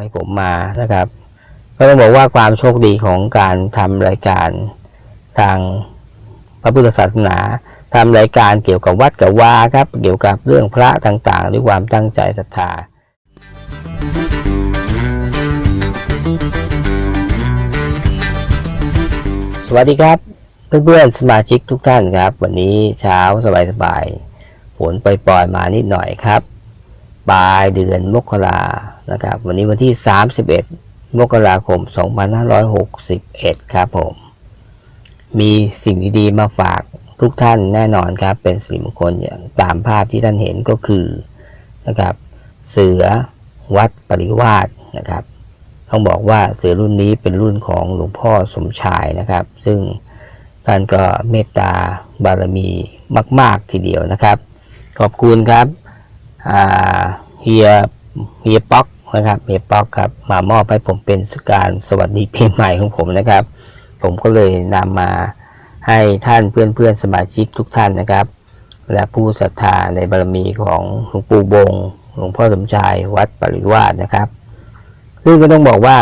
ให้ผมมานะครับ ก็ต้องบอกว่าความโชคดีของการทำรายการทางพระพุทธศาสนาทำรายการเกี่ยวกับวัดกับวาครับ เกี่ยวกับเรื่องพระต่างๆ ด้วยความตั้งใจศรัทธาสวัสดีครับเพื่อนๆสมาชิกทุกท่านครับ วันนี้เช้าสบายๆฝนปล่อยๆมานิดหน่อยครับปลายเดือนมกรา นะครับ วันนี้วันที่ 31 มกราคม 2561 ครับผม มีสิ่งดีๆมาฝากทุกท่านแน่นอนครับ เป็นสิริมงคลอย่างตามภาพที่ท่านเห็นก็คือนะครับ เสือวัดปริวาสนะครับ ต้องบอกว่าเสือรุ่นนี้เป็นรุ่นของหลวงพ่อสมชายนะครับ ซึ่งท่านก็เมตตาบารมีมาก ๆ ทีเดียวนะครับ ขอบคุณครับเฮียเฮียป๊อก นะครับเฮียป๊อกครับมามอบให้ผมเป็นการสวัสดีปีใหม่ของผมนะครับ ผมก็เลยนำมาให้ท่านเพื่อนๆสมาชิกทุกท่านนะครับ และผู้ศรัทธาในบารมีของหลวงปู่บงหลวงพ่อสมชายวัดปริวาสนะครับ ซึ่งก็ต้องบอกว่า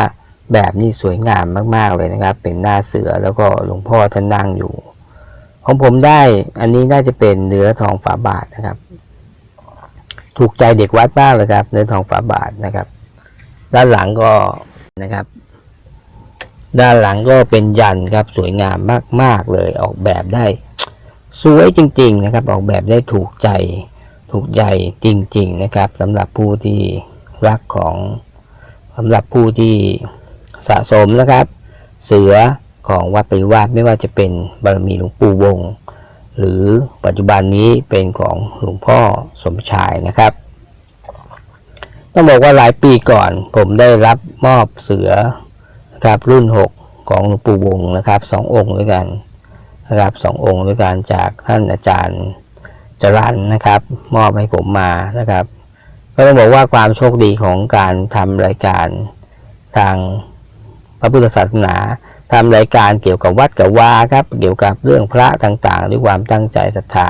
แบบนี้สวยงามมาก ๆเลยนะครับ เป็นหน้าเสือแล้วก็หลวงพ่อท่านนั่งอยู่ ของผมได้อันนี้น่าจะเป็นเนื้อทองฝาบาทนะครับ ถูกใจเด็กวัดมากเลยครับ เนื้อทองฝาบาทนะครับ ด้านหลังก็นะครับ ด้านหลังก็เป็นยันครับ สวยงามมาก ๆ เลยออกแบบได้ สวยจริง ๆ นะครับ ออกแบบได้ถูกใจถูกใจจริง ๆ นะครับสำหรับผู้ที่รักของสำหรับผู้ที่สะสมนะครับ เสือของวัดปริวาสไม่ว่าจะเป็นบารมีหลวงปู่วง หรือปัจจุบันนี้เป็นของหลวงพ่อสมชายนะครับ ต้องบอกว่าหลายปีก่อน ผมได้รับมอบเสือนะครับรุ่น 6 ของหลวงปู่วงนะครับสององค์ด้วยกันนะครับสององค์ด้วยกันจากท่านอาจารย์จรันนะครับ มอบให้ผมมานะครับ ก็ต้องบอกว่าความโชคดีของการทำรายการทางพระพุทธศาสนาทำรายการเกี่ยวกับวัดกับวาครับ เกี่ยวกับเรื่องพระต่างๆ ด้วยความตั้งใจศรัทธา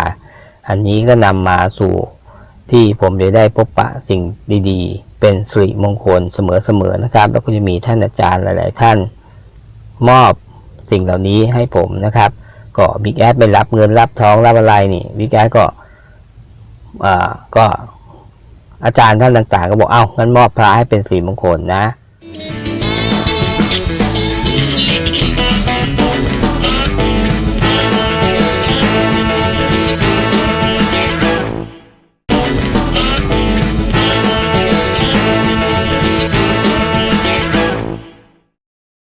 อันนี้ก็นำมาสู่ ที่ผมจะได้พบปะสิ่งดีๆ เป็นสิริมงคลเสมอๆนะครับ แล้วก็จะมีท่านอาจารย์หลาย ๆ ท่านมอบสิ่งเหล่านี้ให้ผมนะครับ ก็บิ๊กแอดไปรับเงินรับท้องรับอะไรนี่บิ๊กแอดก็อ่าก็อาจารย์ท่านต่างๆ ก็บอกเอ้างั้นมอบพระให้เป็นสีมงคลนะ